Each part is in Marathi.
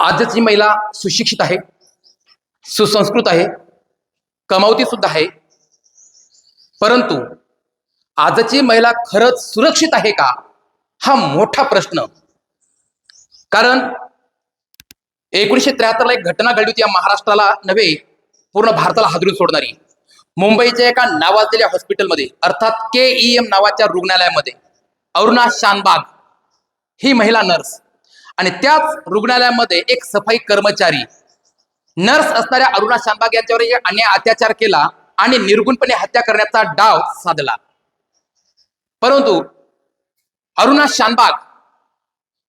आजची महिला सुशिक्षित आहे सुसंस्कृत आहे कमावती सुद्धा आहे. परंतु आजची महिला खरंच सुरक्षित आहे का? हा मोठा प्रश्न. कारण एकोणीसशे त्र्याहत्तरला एक घटना घडली होती या महाराष्ट्राला नव्हे पूर्ण भारताला हादरून सोडणारी. मुंबईच्या एका नावाजलेल्या हॉस्पिटलमध्ये अर्थात के ई एम नावाच्या रुग्णालयामध्ये अरुणा शानबाग ही महिला नर्स. आणि त्याच रुग्णालयामध्ये एक सफाई कर्मचारी नर्स असणाऱ्या अरुणा शानबाग यांच्यावर अन्याय अत्याचार केला आणि निर्गुणपणे हत्या करण्याचा डाव साधला. परंतु अरुणा शानबाग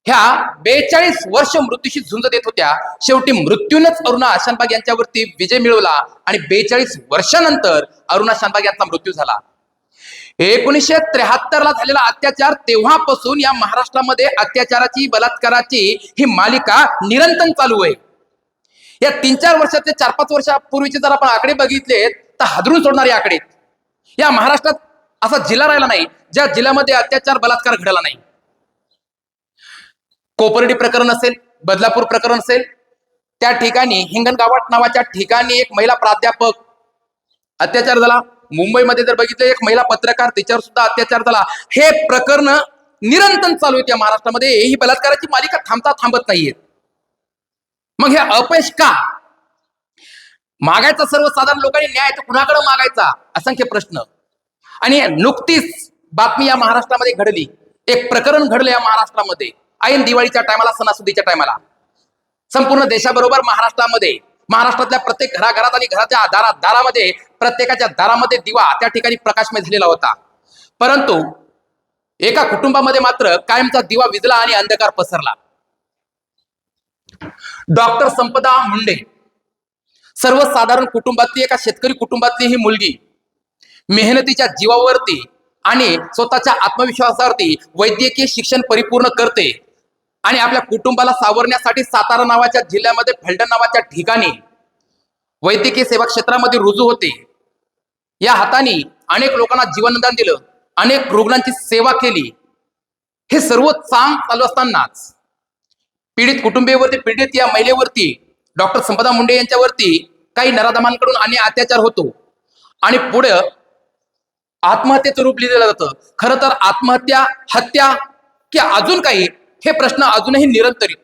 ह्या बेचाळीस वर्ष मृत्यूशी झुंज देत होत्या. शेवटी मृत्यूनच अरुणा शानबाग यांच्यावरती विजय मिळवला आणि बेचाळीस वर्षानंतर अरुणा शानबाग यांचा मृत्यू झाला. एकोणीसशे त्र्याहत्तर ला झालेला अत्याचार तेव्हापासून या महाराष्ट्रामध्ये अत्याचाराची बलात्काराची ही मालिका निरंतर चालू आहे. या तीन चार वर्षाचे चार पाच वर्षापूर्वीचे जर आपण आकडे बघितले तर हादरून सोडणारे आकडे. या महाराष्ट्रात असा जिल्हा राहिला नाही ज्या जिल्ह्यामध्ये अत्याचार बलात्कार घडला नाही. कोपर्डी प्रकरण असेल बदलापूर प्रकरण असेल त्या ठिकाणी हिंगणगावाट नावाच्या ठिकाणी एक महिला प्राध्यापक अत्याचार झाला. मुंबईमध्ये जर बघितलं एक महिला पत्रकार तिच्यावर सुद्धा अत्याचार झाला. हे प्रकरण निरंतर चालू आहेत या महाराष्ट्रामध्ये. ही बलात्काराची मालिका थांबता थांबत नाहीये. मग हे अपयश का? मागायचा सर्वसाधारण लोकांनी न्याय तर कुणाकडे मागायचा? असंख्य प्रश्न. आणि नुकतीच बातमी या महाराष्ट्रामध्ये घडली. एक प्रकरण घडलं या महाराष्ट्रामध्ये. ऐन दिवाळीच्या टायमाला सणासुदीच्या टायमाला. संपूर्ण देशाबरोबर महाराष्ट्रामध्ये. महाराष्ट्रातल्या प्रत्येक घराघरात आणि घराच्या दारात दारामध्ये प्रत्येकाच्या दारामध्ये दिवा त्या ठिकाणी प्रकाशमय झालेला होता. परंतु एका कुटुंबामध्ये मात्र कायमचा दिवा विजला आणि अंधकार पसरला. डॉक्टर संपदा मुंडे सर्वसाधारण कुटुंबातली एका शेतकरी कुटुंबातली ही मुलगी मेहनतीच्या जीवावरती आणि स्वतःच्या आत्मविश्वासावरती वैद्यकीय शिक्षण परिपूर्ण करते आणि आपल्या कुटुंबाला सावरण्यासाठी सातारा नावाच्या जिल्ह्यामध्ये फलटण नावाच्या ठिकाणी वैद्यकीय सेवा क्षेत्रामध्ये रुजू होते. या हाताने अनेक लोकांना जीवनदान दिलं. अनेक रुग्णांची सेवा केली. हे सर्व चांग चालू असतानाच पीडित कुटुंबियावरती पीडित या महिलेवरती डॉक्टर संपदा मुंडे यांच्यावरती काही नराधमांकडून आणि अत्याचार होतो. आणि पुढे आत्महत्येचं रूप लिहिलं जातं. खरं तर आत्महत्या हत्या की अजून काही हे प्रश्न अजूनही निरंतरित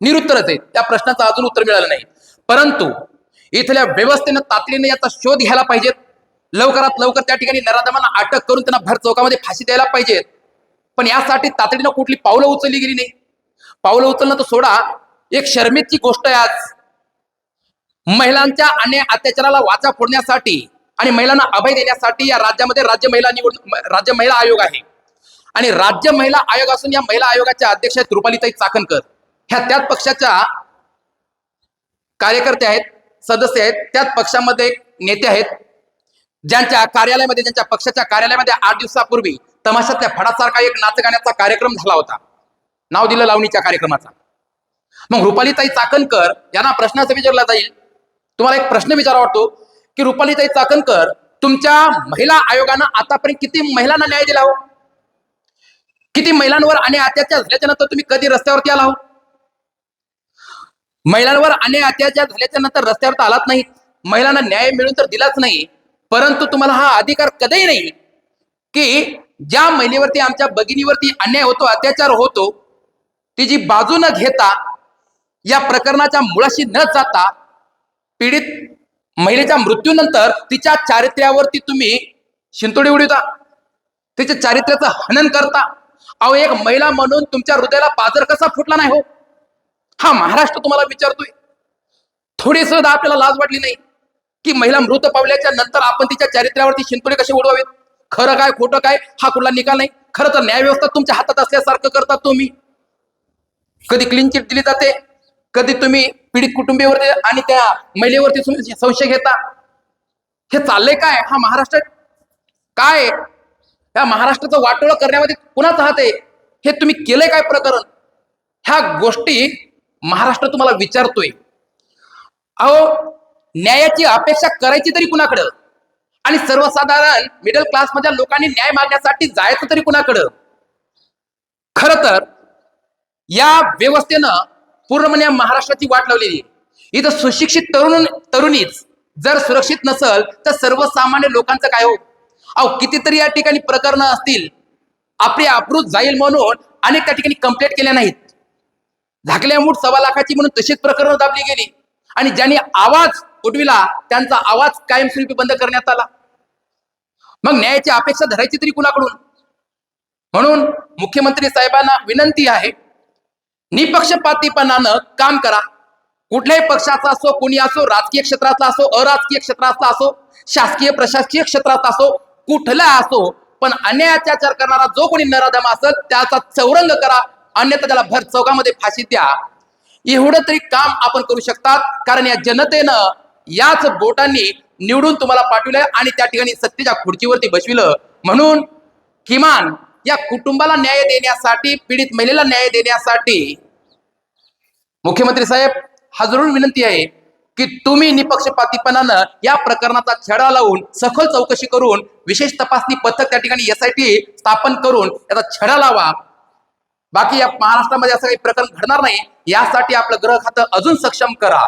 निरुत्तरच आहेत. त्या प्रश्नाचं अजून उत्तर मिळालं नाही. परंतु इथल्या व्यवस्थेनं तातडीने याचा शोध घ्यायला पाहिजेत. लवकरात लवकर त्या ठिकाणी नराधमांना अटक करून त्यांना भर चौकामध्ये फाशी द्यायला पाहिजेत. पण यासाठी तातडीनं कुठली पावलं उचलली गेली नाही. पावलं उचलणं तर सोडा. एक शर्मेची गोष्ट आहे आज. महिलांच्या आणि अत्याचाराला वाचा फोडण्यासाठी आणि महिलांना अभय देण्यासाठी या राज्यामध्ये राज्य महिला निवड राज्य महिला आयोग आहे. आणि राज्य महिला आयोग असून या महिला आयोगाच्या अध्यक्ष आहेत रुपालीताई चाकणकर. ह्या त्याच पक्षाच्या कार्यकर्ते आहेत सदस्य आहेत. त्याच पक्षामध्ये एक नेते आहेत. ज्यांच्या कार्यालयामध्ये ज्यांच्या पक्षाच्या कार्यालयामध्ये आठ दिवसापूर्वी तमाशातल्या फडासारखा एक नाच गाण्याचा कार्यक्रम झाला होता. नाव दिलं लावणीच्या कार्यक्रमाचा. मग रुपालीताई चाकणकर यांना प्रश्नाचा विचारला जाईल. तुम्हाला एक प्रश्न विचारा वाटतो की रुपालीताई चाकणकर तुमच्या महिला आयोगानं आतापर्यंत किती महिलांना न्याय दिला हो? किती महिलांवर आणि अत्याचार झाल्याच्यानंतर तुम्ही कधी रस्त्यावरती आला हो? महिलांवर आणि अत्याचार झाल्याच्यानंतर रस्त्यावर तर आलात नाही. महिलांना न्याय मिळून तर दिलाच नाही. परंतु तुम्हाला हा अधिकार कधीही नाही. की ज्या महिलेवरती आमच्या भगिनीवरती अन्याय होतो अत्याचार होतो तिची बाजू न घेता या प्रकरणाच्या मुळाशी न जाता पीडित महिलेच्या मृत्यूनंतर तिच्या चारित्र्यावरती तुम्ही शिंतोडी उडवता. तिच्या चारित्र्याचं हनन करता. अहो एक महिला म्हणून तुमच्या हृदयाला पाजर कसा फुटला नाही हो? हा महाराष्ट्र तुम्हाला विचारतोय. थोडी सुद्धा आपल्याला लाज वाटली नाही की महिला मृत पावल्याच्या नंतर आपण तिच्या चारित्र्यावरती शिंतोडे कसे उडवावेत? खरं काय खोटं काय? हा कुठला निकाल नाही. खरं तर न्यायव्यवस्था तुमच्या हातात असल्यासारखं करतात तुम्ही. कधी क्लीन चिट दिली जाते कधी तुम्ही पीडित कुटुंबीवरती आणि त्या महिलेवरती संशय घेता. हे चाललंय काय? हा महाराष्ट्र काय? या महाराष्ट्राचं वाटोळं करण्यामध्ये कुणाच हात आहे? हे तुम्ही केलंय काय प्रकरण? ह्या गोष्टी महाराष्ट्र तुम्हाला विचारतोय. अहो न्यायाची अपेक्षा करायची तरी कुणाकडं? आणि सर्वसाधारण मिडल क्लास मधल्या लोकांनी न्याय मागण्यासाठी जायचं तरी कुणाकडं? खर तर या व्यवस्थेनं पूर्णपणे महाराष्ट्राची वाट लावलेली इथं सुशिक्षित तरुण तरुणीच जर सुरक्षित नसल तर सर्वसामान्य लोकांचं काय हो? अहो कितीतरी या ठिकाणी प्रकरणं असतील. आपली अप्रूप जाईल म्हणून अनेक त्या ठिकाणी कंप्लेंट केल्या नाहीत. झाकल्या मूठ सव्वा लाखाची म्हणून तशीच प्रकरणं दाबली गेली. आणि ज्यांनी आवाज उठविला त्यांचा आवाज कायमस्वरूपी बंद करण्यात आला. मग न्यायाची अपेक्षा धरायची तरी कुणाकडून? म्हणून मुख्यमंत्री साहेबांना विनंती आहे निपक्षपातीपणानं काम करा. कुठल्याही पक्षाचा असो कोणी असो राजकीय क्षेत्रातला असो अराजकीय क्षेत्रातला असो शासकीय प्रशासकीय क्षेत्रात असो कुठला असो पण अन्याय अत्याचार करणारा जो कोणी नराधम असेल त्याचा चौरंग करा. अन्यथा त्याला भर चौकामध्ये फाशी द्या. एवढं तरी काम आपण करू शकतात कारण या जनतेनं याच बोटांनी निवडून तुम्हाला पाठवलंय आणि त्या ठिकाणी सत्तेच्या खुर्चीवरती बसविलं. म्हणून किमान या कुटुंबाला न्याय देण्यासाठी पीडित महिलेला न्याय देण्यासाठी मुख्यमंत्री साहेब हा जरूर विनंती आहे. की तुम्ही निपक्षपातीपणानं या प्रकरणाचा छडा लावून सखोल चौकशी करून विशेष तपासणी पथक त्या ठिकाणी एस आय टी स्थापन करून याचा छडा लावा. बाकी या महाराष्ट्रामध्ये असं काही प्रकरण घडणार नाही. यासाठी आपलं ग्रह खातं अजून सक्षम करा.